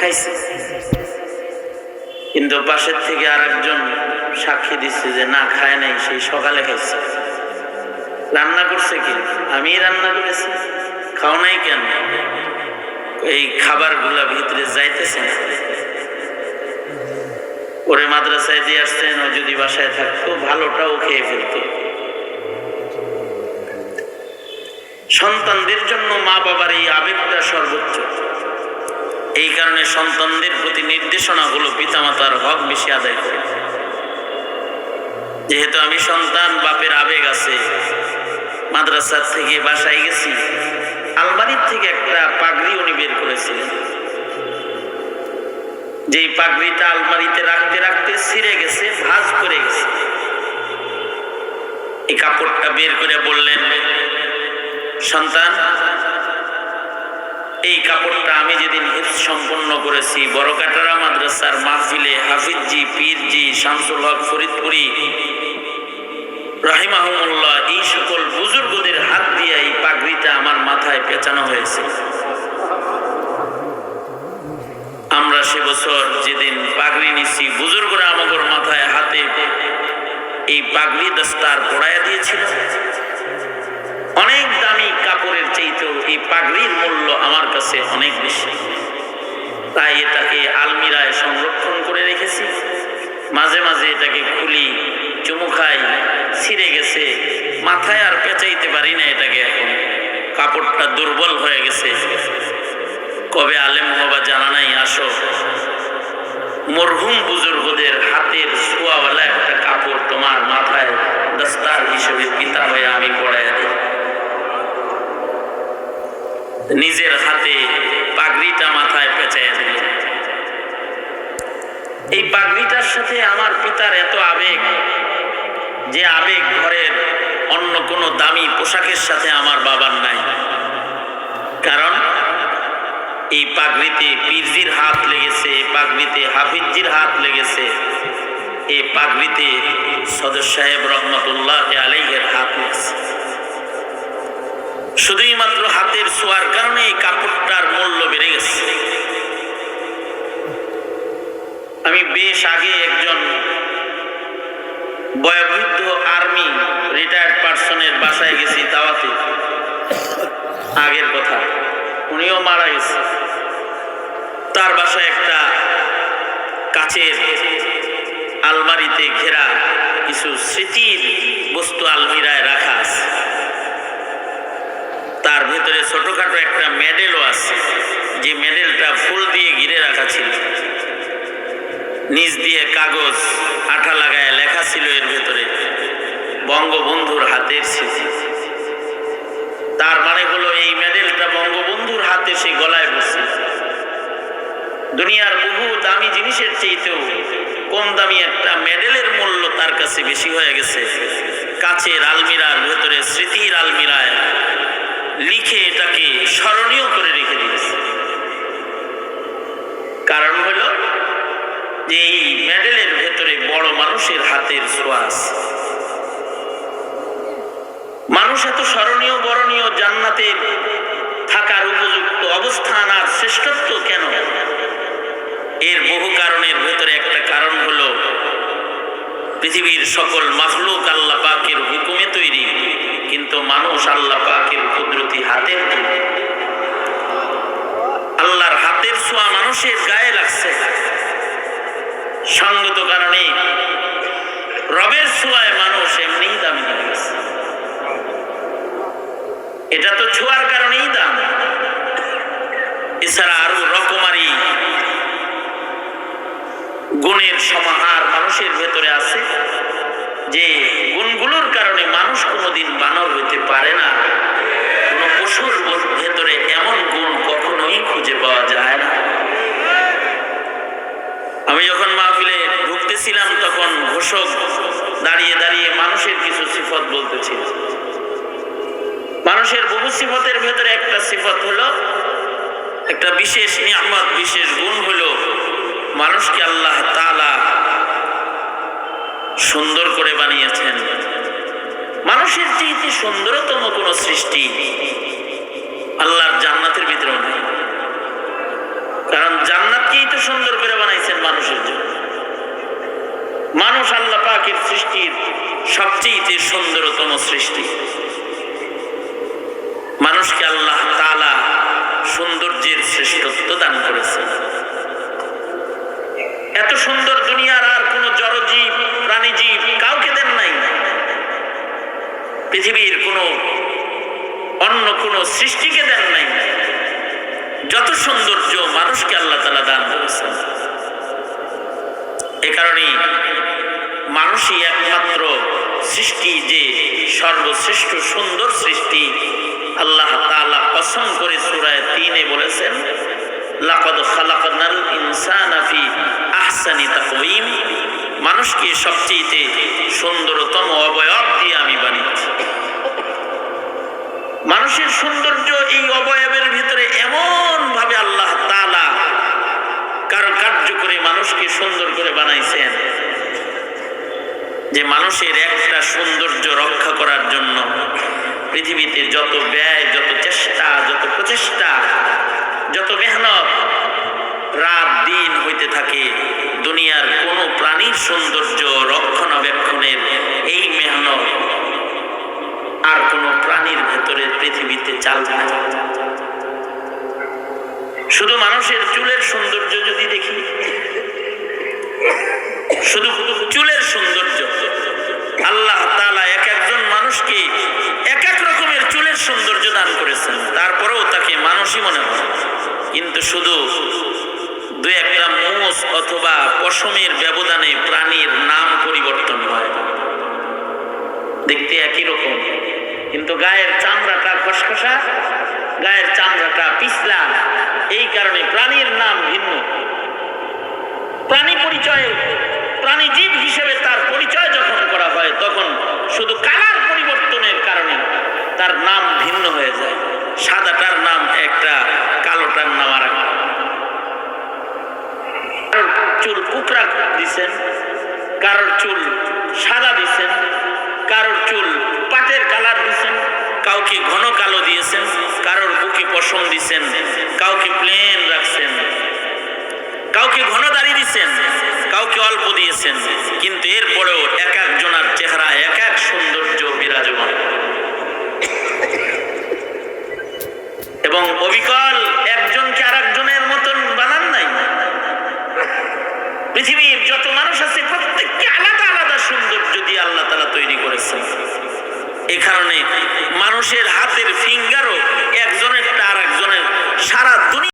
খাইছে। কিন্তু পাশের থেকে আর একজন সাক্ষী দিচ্ছে যে না, খায় নাই, সেই সকালে খাইছে। রান্না করছে কি? আমি রান্না করেছি। খাও নাই কেন? এই খাবারগুলা ভিতরে যাইতেছে। ওরে মাদ্রাসায় দিয়ে আসছেন ও যদি বাসায় থাকতো, ভালোটাও খেয়ে ফেলতো। সন্তানদের জন্য মা বাবার এই আবেগটা এই কারণে সন্তানদের প্রতি নির্দেশনাগুলো পিতামাতার হক বেশি আদায় করে। যেহেতু আমি সন্তান, বাপের আবেগ আছে, মাদ্রাসার থেকে বাসায় গেছি, আলমারির থেকে একটা পাগড়ি উনি বের করেছিলেন। যেই পাগড়িটা আলমারিতে রাখতে রাখতে ছিঁড়ে গেছে, ভাঁজ করে গেছে। এই কাপড়টা বের করে বললেন, সন্তান এই কাপড়টা আমি যেদিন হিফ সম্পন্ন করেছি বড়কাটারা মাদ্রাসার মাহফিলে হাফিজজি, পীরজি, শামসুল হক, ফরিদপুরি রাহিমাহুমুল্লাহ, এই সকল বুজুর্গদের হাত দিয়ে এই পাগড়িটা আমার মাথায় পেঁচানো হয়েছে। আমরা সে বছর যেদিন পাগড়ি নিছি, বুজুর্গরা আমাদের মাথায় হাতে এই পাগড়ি দস্তার পড়াইয়া দিয়েছিল। অনেক কাপড়ের চাইতেও এই পাগড়ির মূল্য আমার কাছে অনেক বেশি। তাই এটাকে আলমিরায় সংরক্ষণ করে রেখেছি। মাঝে মাঝে এটাকে খুলি, চুমু খাই, ছিঁড়ে গেছে, মাথায় আর পেঁচাইতে পারি না এটাকে এখন। কাপড়টা দুর্বল হয়ে গেছে। কবে আলেম বাবা জানা নাই, আসো। মরহুম বুজুর্গদের হাতের ছোঁয়াওয়ালা একটা কাপড় তোমার মাথায় দস্তার হিসেবে পিতা হয়ে আমি পড়াই দিই। নিজের হাতে পাগড়িটা মাথায় পেঁচাইয়া দিল। এই পাগড়িটার সাথে আমার পিতার এত আবেগ যে আবেগ ঘরের অন্য কোনো দামি পোশাকের সাথে আমার বাবার নাই। কারণ এই পাগড়িতে পীরজির হাত লেগেছে, এই পাগড়িতে হাফিজির হাত লেগেছে, এই পাগড়িতে সদর সাহেব রহমতুল্লাহ আলাইহের হাত লেগেছে। শুধুই মাত্র হাতের ছোঁয়ার কারণে এই কাপড়টার মূল্য বেড়ে গেছে। আমি বেশ আগে একজন বয়োবৃদ্ধ আর্মি রিটায়ার্ড পার্সনের বাসায় গেছি দাওয়াতে। আগের কথা, উনিও মারা গেছে। তার বাসায় একটা কাচের আলমারিতে ঘেরা কিছু স্মৃতির বস্তু আলমিরায় রাখা আছে। তার ভেতরে ছোটখাটো একটা মেডেলও আছে, যে মেডেলটা ফুল দিয়ে ঘিরে রাখা ছিল। নিচ দিয়ে কাগজ, আঠা লাগায় লেখা ছিল এর ভেতরে, বঙ্গবন্ধুর হাতের স্মৃতি। তার মানে হলো এই মেডেলটা বঙ্গবন্ধুর হাতে সে গলায় বসে। দুনিয়ার বহু দামি জিনিসের চেয়েতেও কম দামি একটা মেডেলের মূল্য তার কাছে বেশি হয়ে গেছে। কাচের আলমিরার ভেতরে স্মৃতির আলমিরায় লিখে এটাকে স্মরণীয় করে রেখে দিয়েছে। কারণ হলো যে এই মেডেলের ভেতরে বড় মানুষের হাতের ছোঁয়া আছে। মানুষ এত স্মরণীয়, বরণীয়, জান্নাতে থাকার উপযুক্ত অবস্থান আর শ্রেষ্ঠত্ব কেন? এর বহু কারণের ভেতরে একটা কারণ হলো, পৃথিবীর সকল মাখলুক আল্লাহ পাকের হুকুমে তৈরি মানুষ আল্লাহ পাকের কুদরতি হাতের তৈরি। আল্লাহর হাতের ছোঁয়া মানুষের গায়ে লাগছে। সঙ্গত কারণে রবের ছোঁয়ায় মানুষ এমনিই দামি হয়ে এটা তো ছোঁয়ার কারণেই দাম। এছাড়া আরও রকমারি গুণের সমাহার মানুষের ভেতরে আছে। যে গুণগুলোর কারণে মানুষ কোনোদিন বানর হইতে পারে না। কোনো পশুর ভেতরে এমন গুণ কখনোই খুঁজে পাওয়া যায় না। আমি যখন মাহফিলে ঢুকতেছিলাম তখন ঘোষক দাঁড়িয়ে দাঁড়িয়ে মানুষের কিছু সিফত বলতেছিল মানুষের বহু সিফতের ভেতরে একটা সিফত হলো, একটা বিশেষ নিয়ামত, বিশেষ গুণ হলো, মানুষকে আল্লাহ তাআলা সুন্দর করে বানিয়েছেন। মানুষের চেয়ে সুন্দরতম কোন সৃষ্টি আল্লাহর জান্নাতের ভিতরে নেই। কারণ জান্নাতকেই তো সুন্দর করে বানাইছেন মানুষের জন্য। মানুষ আল্লাহ পাকের সৃষ্টির সবচেয়ে সুন্দরতম সৃষ্টি। মানুষকে আল্লাহ তালা সৌন্দর্যের শ্রেষ্ঠত্ব দান করেছে এত সুন্দর দুনিয়ার জড়জীব প্রাণীজীব কাউকে দেন নাই। পৃথিবীর কোন অন্য কোন সৃষ্টিকে দেন নাই। যত সৌন্দর্য মানুষকে আল্লাহ তালা দান করেছেন। এ কারণেই মানুষই একমাত্র সৃষ্টি যে সর্বশ্রেষ্ঠ সুন্দর সৃষ্টি আল্লাহ তাআলা কসম করে সুরায় তিনে বলেছেন, লাকদ খালাকনাল ইনসানা ফি আহসানি তাকওয়িম। মানুষকে সবচেয়ে সুন্দরতম অবয়ব দিয়ে আমি বানিয়েছি। মানুষের সৌন্দর্য এই অবয়বের ভিতরে এমন ভাবে আল্লাহ তাআলা কারও কার্য করে মানুষকে সুন্দর করে বানাইছেন যে মানুষের একটা সৌন্দর্য রক্ষা করার জন্য পৃথিবীতে যত ব্যয়, যত চেষ্টা, যত প্রচেষ্টা, যত রাত দিন হইতে থাকে, দুনিয়ার কোনো প্রাণীর সৌন্দর্য রক্ষণাবেক্ষণের এই মেহনত আর কোনো প্রাণীর ভেতরে পৃথিবীতে চালবে না শুধু মানুষের চুলের সৌন্দর্য যদি দেখি, শুধু চুলের সৌন্দর্য, আল্লাহ তাআলা এক একজন মানুষকে এক এক রকমের চুলের সৌন্দর্য দান করেছেন, তারপরেও তাকে মানুষই মনে হয়। কিন্তু শুধু দু একটা মোষ অথবা পশমের ব্যবধানে প্রাণীর নাম পরিবর্তন হয়। দেখতে একই রকম। কিন্তু গায়ের চামড়াটা খসখসা, গায়ের চামড়াটা পিছলা, এই কারণে প্রাণীর নাম ভিন্ন। প্রাণী পরিচয়, প্রাণী জীব হিসেবে তার পরিচয় যখন করা হয়, তখন শুধু কালার পরিবর্তনের কারণে তার নাম ভিন্ন হয়ে যায়। সাদাটার নাম একটা, কালোটার নাম আর একটা। কুকরা দিছেন, কারোর চুল সাদা দিছেন, কারোর চুল পাটের কালার দিছেন, কাউকে ঘন কালো দিয়েছেন, কারোর বুকে পশম দিছেন, কাউকে প্লেন রাখছেন, কাউকে ঘন দাড়ি দিয়েছেন কাউকে অল্প দিয়েছেন, কিন্তু এরপরেও এক একজনার চেহারা এক এক সৌন্দর্য বিরাজমান। এবং অবিকল